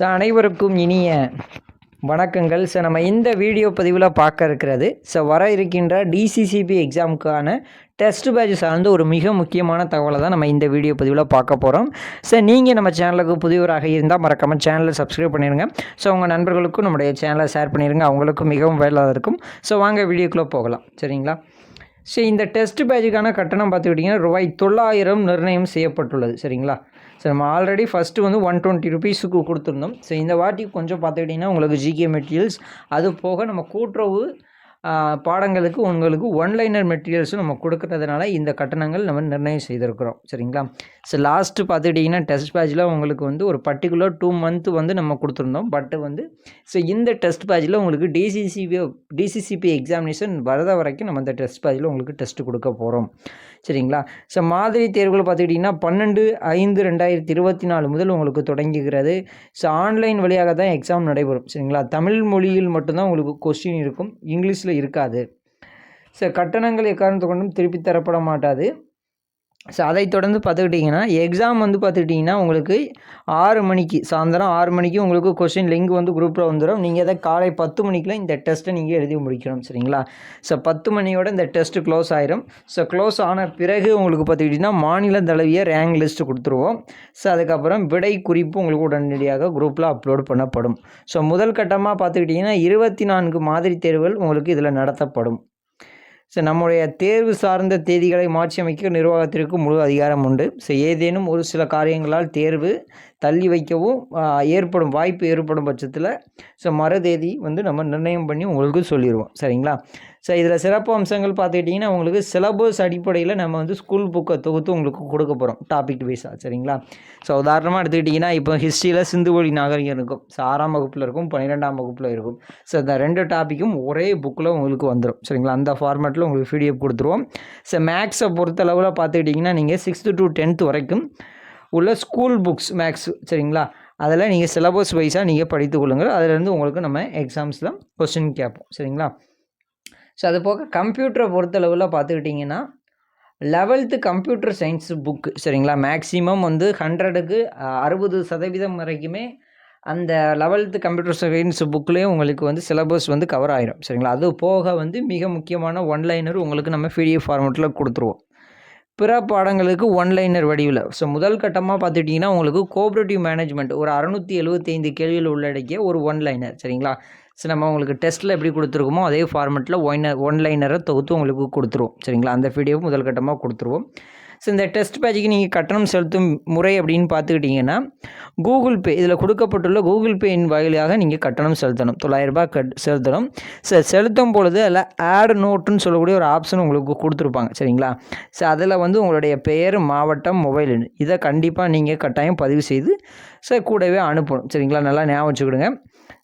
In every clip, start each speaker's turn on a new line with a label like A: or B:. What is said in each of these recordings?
A: So அனைவருக்கும் இனிய வணக்கங்கள். ஸோ நம்ம இந்த வீடியோ பதிவில் பார்க்க இருக்கிறது. ஸோ வர இருக்கின்ற டிசிசிபி எக்ஸாமுக்கான டெஸ்ட் பேட்ச் சார்ந்த ஒரு மிக முக்கியமான தகவலை தான் நம்ம இந்த வீடியோ பதிவில் பார்க்க போகிறோம் ஸோ நீங்கள் நம்ம சேனலுக்கு புதியவராக இருந்தால் மறக்காமல் சேனலை சப்ஸ்கிரைப் பண்ணிடுங்க ஸோ உங்கள் நண்பர்களுக்கும் நம்முடைய சேனலை ஷேர் பண்ணிடுங்க அவங்களுக்கும் மிகவும் வேலாக இருக்கும். ஸோ வாங்க வீடியோக்குள்ளே போகலாம். சரிங்களா? ஸோ இந்த டெஸ்ட் பேட்சுக்கான கட்டணம் பார்த்துக்கிட்டிங்கன்னா ரூபாய் தொள்ளாயிரம் நிர்ணயம் செய்யப்பட்டுள்ளது. சரிங்களா? ஸோ நம்ம ஆல்ரெடி ஃபஸ்ட்டு வந்து ஒன் டுவெண்ட்டி ருபீஸுக்கு கொடுத்துருந்தோம். ஸோ இந்த வாட்டி கொஞ்சம் பார்த்துக்கிட்டிங்கன்னா உங்களுக்கு ஜிகே மெட்டீரியல்ஸ் அது போக நம்ம கூட்டுறவு பாடங்களுக்கு உங்களுக்கு ஒன்லைனர் மெட்டீரியல்ஸும் நம்ம கொடுக்கறதுனால இந்த கட்டணங்கள் நம்ம நிர்ணயம் செய்திருக்கிறோம். சரிங்களா? ஸோ லாஸ்ட்டு பார்த்துக்கிட்டிங்கன்னா டெஸ்ட் பேட்சில் உங்களுக்கு வந்து ஒரு பர்டிகுலர் டூ மந்த் வந்து நம்ம கொடுத்துருந்தோம். பட் வந்து ஸோ இந்த டெஸ்ட் பேட்சில் உங்களுக்கு டிசிசிபி டிசிசிபி எக்ஸாமினேஷன் வரத வரைக்கும் நம்ம இந்த டெஸ்ட் பேட்சில் உங்களுக்கு டெஸ்ட் கொடுக்க போகிறோம் சரிங்களா? ஸோ மாதிரி தேர்வுகள் பார்த்துக்கிட்டிங்கன்னா பன்னெண்டு ஐந்து ரெண்டாயிரத்தி இருபத்தி நாலு முதல் உங்களுக்கு தொடங்குகிறது. ஸோ ஆன்லைன் வழியாக தான் எக்ஸாம் நடைபெறும். சரிங்களா? தமிழ் மொழியில் மட்டும்தான் உங்களுக்கு கொஸ்டின் இருக்கும். இங்கிலீஷில் இருக்காது. ஸோ கட்டணங்கள் எக்காரணத்தை கொண்டும் திருப்பி தரப்பட மாட்டாது. ஸோ அதை தொடர்ந்து பார்த்துக்கிட்டிங்கன்னா எக்ஸாம் வந்து பார்த்துக்கிட்டிங்கன்னா உங்களுக்கு ஆறு மணிக்கு சாயந்தரம் ஆறு மணிக்கு உங்களுக்கு கொஷின் லிங்க் வந்து குரூப்பில் வந்துடும் நீங்கள் அதை காலை பத்து மணிக்கெலாம் இந்த டெஸ்ட்டை நீங்கள் எழுதி முடிக்கணும் சரிங்களா? ஸோ பத்து மணியோட இந்த டெஸ்ட்டு க்ளோஸ் ஆயிரும். ஸோ க்ளோஸ் ஆன பிறகு உங்களுக்கு பார்த்துக்கிட்டிங்கன்னா மாநில தழுவிய ரேங்க் லிஸ்ட்டு கொடுத்துருவோம். ஸோ அதுக்கப்புறம் விடை குறிப்பு உங்களுக்கு உடனடியாக குரூப்பில் அப்லோட் பண்ணப்படும். ஸோ முதல் கட்டமாக பார்த்துக்கிட்டிங்கன்னா இருபத்தி நான்கு மாதிரி தேர்வுகள் உங்களுக்கு இதில் நடத்தப்படும். ஸோ நம்முடைய தேர்வு சார்ந்த தேதிகளை மாற்றியமைக்க நிர்வாகத்திற்கு முழு அதிகாரம் உண்டு. ஸோ ஏதேனும் ஒரு சில காரியங்களால் தேர்வு தள்ளி வைக்கவும் ஏற்படும் வாய்ப்பு ஏற்படும் பட்சத்தில் ஸோ மறு தேதி வந்து நம்ம நிர்ணயம் பண்ணி உங்களுக்கு சொல்லிடுவோம். சரிங்களா? ஸோ இதில் சிறப்பு அம்சங்கள் பார்த்துக்கிட்டிங்கன்னா உங்களுக்கு சிலபஸ் அடிப்படையில் நம்ம வந்து ஸ்கூல் புக்கை தொகுத்து உங்களுக்கு கொடுக்க போகிறோம் டாபிக் வைஸாக சரிங்களா? ஸோ உதாரணமாக எடுத்துக்கிட்டிங்கன்னா இப்போ ஹிஸ்ட்ரியில் சிந்துவெளி நாகரிகம் இருக்கும். ஸோ ஆறாம் வகுப்பில் இருக்கும் பன்னிரெண்டாம் வகுப்பில் இருக்கும். ஸோ இந்த ரெண்டு டாப்பிக்கும் ஒரே புக்கில் உங்களுக்கு வந்துடும் சரிங்களா? அந்த ஃபார்மேட்டில் உங்களுக்கு பிடிஎஃப் கொடுத்துருவோம். ஸோ மேக்ஸை பொறுத்தளவில் பார்த்துக்கிட்டிங்கன்னா நீங்கள் சிக்ஸ்த்து டு டென்த் வரைக்கும் உள்ள ஸ்கூல் புக்ஸ் மேக்ஸ் சரிங்களா? அதில் நீங்கள் சிலபஸ் வைஸாக நீங்கள் படித்து கொள்ளுங்கள். அதிலேருந்து உங்களுக்கு நம்ம எக்ஸாம்ஸில் கொஸ்டின் கேட்போம் சரிங்களா? ஸோ அது போக கம்ப்யூட்டரை பொறுத்தளவில் பார்த்துக்கிட்டிங்கன்னா லெவல்த்து கம்ப்யூட்டர் சயின்ஸ் புக்கு சரிங்களா? மேக்ஸிமம் வந்து ஹண்ட்ரடுக்கு அறுபது சதவீதம் வரைக்குமே அந்த லெவல்த்து கம்ப்யூட்டர் சயின்ஸ் புக்லேயும் உங்களுக்கு வந்து சிலபஸ் வந்து கவர் ஆயிரும் சரிங்களா? அது போக வந்து மிக முக்கியமான ஒன்லைனர் உங்களுக்கு நம்ம பிடிஎஃப் ஃபார்மேட்டில் கொடுத்துருவோம். பிற பாடங்களுக்கு ஒன்லைனர் வடிவில். ஸோ முதல் கட்டமாக பார்த்துட்டிங்கன்னா உங்களுக்கு கோஆப்ரேட்டிவ் மேனேஜ்மெண்ட் ஒரு அறநூற்றி எழுபத்தைந்து கேள்வியில் உள்ளடக்கிய ஒரு ஒன்லைனர் சரிங்களா? ஸோ நம்ம உங்களுக்கு டெஸ்ட்டில் எப்படி கொடுத்துருக்கோமோ அதே ஃபார்மெட்டில் ஒன் ஒன்லைனரை தொகுத்து உங்களுக்கு கொடுத்துருவோம் சரிங்களா? அந்த வீடியோவும் முதல் கட்டமாக கொடுத்துருவோம். ஸோ இந்த டெஸ்ட் பேஜுக்கு நீங்கள் கட்டணம் செலுத்தும் முறை அப்படின்னு பார்த்துக்கிட்டிங்கன்னா கூகுள் பே இதில் கொடுக்கப்பட்டுள்ள கூகுள் பேயின் வாயிலாக நீங்கள் கட்டணம் செலுத்தணும். தொள்ளாயிரரூபா கட் செலுத்தணும். ஸோ செலுத்தும் பொழுது அதில் ஆட் நோட்டுன்னு சொல்லக்கூடிய ஒரு ஆப்ஷன் உங்களுக்கு கொடுத்துருப்பாங்க. சரிங்களா? ஸோ அதில் வந்து உங்களுடைய பெயர் மாவட்டம் மொபைல் எண். இதை கண்டிப்பாக நீங்கள் கட்டாயம் பதிவு செய்து ஸோ கூடவே அனுப்பணும். சரிங்களா? நல்லா ஞாபகம் வச்சுக்கிடுங்க.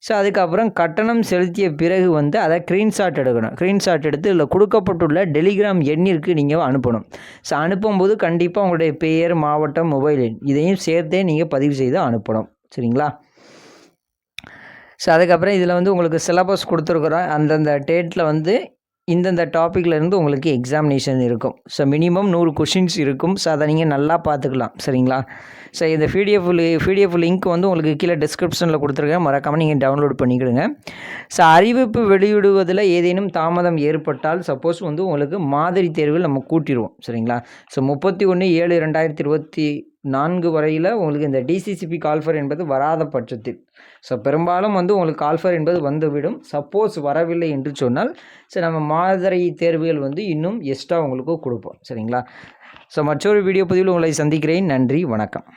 A: ஸோ அதுக்கப்புறம் கட்டணம் செலுத்திய பிறகு வந்து அதை ஸ்க்ரீன்ஷாட் எடுக்கணும். ஸ்க்ரீன்ஷாட் எடுத்து இதில் கொடுக்கப்பட்டுள்ள டெலிகிராம் எண்ணிற்கு நீங்கள் அனுப்பணும். ஸோ அனுப்பும்போது கண்டிப்பாக உங்களுடைய பெயர் மாவட்டம் மொபைல் எண் இதையும் சேர்த்தே நீங்கள் பதிவு செய்து அனுப்பணும். சரிங்களா? ஸோ அதுக்கப்புறம் இதில் வந்து உங்களுக்கு சிலபஸ் கொடுத்துருக்குறோம். அந்தந்த டேட்டில் வந்து இந்தந்த டாப்பிக்கில் இருந்து உங்களுக்கு எக்ஸாமினேஷன் இருக்கும். ஸோ மினிமம் நூறு கொஷின்ஸ் இருக்கும். ஸோ அதை நீங்கள் நல்லா பார்த்துக்கலாம். சரிங்களா? ஸோ இந்த பிடிஎஃப் பிடிஎஃப் லிங்க் வந்து உங்களுக்கு கீழே டிஸ்கிரிப்ஷனில் கொடுத்துருக்கேன். மறக்காமல் நீங்கள் டவுன்லோட் பண்ணிக்கிடுங்க. ஸோ அறிவிப்பு வெளியிடுவதில் ஏதேனும் தாமதம் ஏற்பட்டால் சப்போஸ் வந்து உங்களுக்கு மாதிரி தேர்வில் நம்ம கூட்டிடுவோம் சரிங்களா? ஸோ முப்பத்தி ஒன்று ஏழு ரெண்டாயிரத்தி இருபத்தி நான்கு வரையில் உங்களுக்கு இந்த டிசிசிபி கால்ஃபர் என்பது வராத பட்சத்தில். ஸோ பெரும்பாலும் வந்து உங்களுக்கு கால்ஃபர் என்பது வந்துவிடும். சப்போஸ் வரவில்லை என்று சொன்னால் ஸோ நம்ம மாதிரி தேர்வுகள் வந்து இன்னும் எக்ஸ்ட்ரா உங்களுக்கு கொடுப்போம். சரிங்களா? ஸோ மற்றொரு வீடியோ பதிவில் உங்களை சந்திக்கிறேன். நன்றி வணக்கம்.